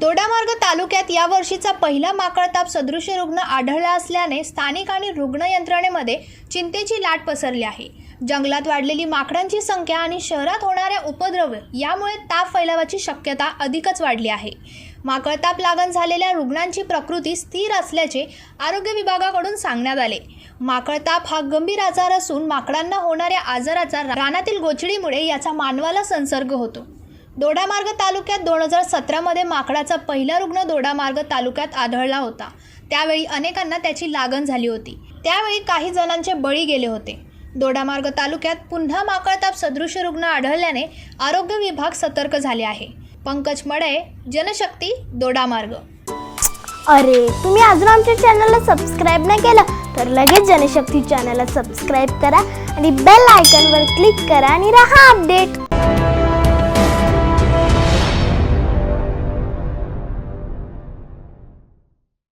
दोडामार्ग तालुक्यात या वर्षीचा पहिला माकळताप सदृश रुग्ण आढळला असल्याने स्थानिक आणि रुग्ण यंत्रणेमध्ये चिंतेची लाट पसरली आहे. जंगलात वाढलेली माकडांची संख्या आणि शहरात होणाऱ्या उपद्रव यामुळे ताप फैलावाची शक्यता अधिकच वाढली आहे. माकळताप लागण झालेल्या रुग्णांची प्रकृती स्थिर असल्याचे आरोग्य विभागाकडून सांगण्यात आले. माकळताप हा गंभीर आजार असून माकडांना होणाऱ्या आजाराचा रानातील गोचडीमुळे याचा मानवाला संसर्ग होतो. दोडामार्ग तालुक्यात दोन हजार सतरामध्ये माकडाचा पहिला रुग्ण दोडामार्ग तालुक्यात आढळला होता. त्यावेळी अनेकांना त्याची लागण झाली होती. त्यावेळी काही जणांचे बळी गेले होते. दोडामार्ग तालुक्यात पुन्हा माकळताप सदृश रुग्ण आढळल्याने आरोग्य विभाग सतर्क झाले आहे. पंकज मडे जनशक्ती दोडामार्ग. अरे तुम्ही अजून आमच्या चॅनलला सबस्क्राईब नाही केलं? तर लगेच जनशक्ती चॅनलला सबस्क्राईब करा आणि बेल आयकॉनवर क्लिक करा आणि राहा अपडेट